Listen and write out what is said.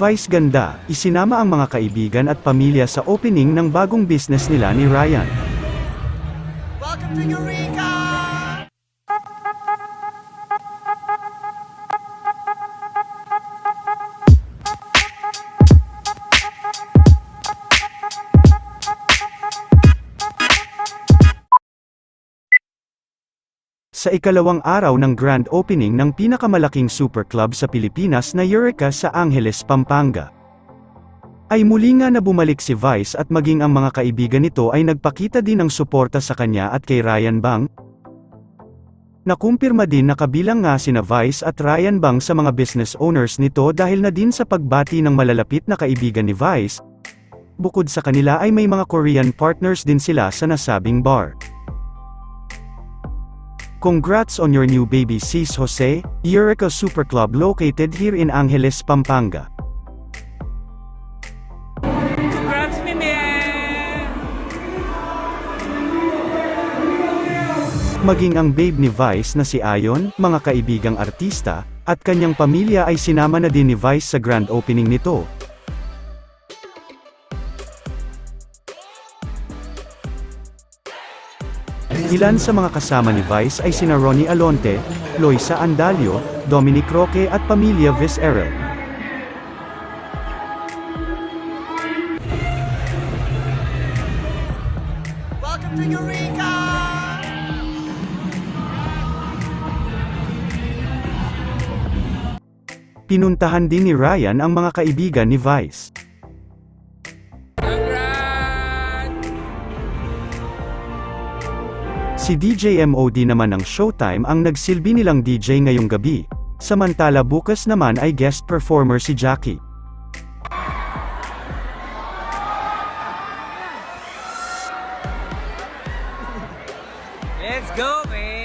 Vice Ganda, isinama ang mga kaibigan at pamilya sa opening ng bagong business nila ni Ryan. Welcome to Eureka! Sa ikalawang araw ng grand opening ng pinakamalaking super club sa Pilipinas na Eureka sa Angeles, Pampanga. Ay muli nga na bumalik si Vice at maging ang mga kaibigan nito ay nagpakita din ng suporta sa kanya at kay Ryan Bang. Nakumpirma din na kabilang nga sina Vice at Ryan Bang sa mga business owners nito dahil na din sa pagbati ng malalapit na kaibigan ni Vice. Bukod sa kanila ay may mga Korean partners din sila sa nasabing bar. Congrats on your new baby sis Jose, Eureka Super Club located here in Angeles, Pampanga. Congrats, Mimi! Maging ang babe ni Vice na si Ayon, mga kaibigang artista, at kanyang pamilya ay sinama na din ni Vice sa grand opening nito. Ilan sa mga kasama ni Vice ay sina Ronnie Alonte, Loisa Andalio, Dominic Roque at pamilya Vicerel. Welcome to Eureka! Pinuntahan din ni Ryan ang mga kaibigan ni Vice. Si DJ MOD naman ng Showtime ang nagsilbi nilang DJ ngayong gabi. Samantala bukas naman ay guest performer si Jackie. Let's go, babe!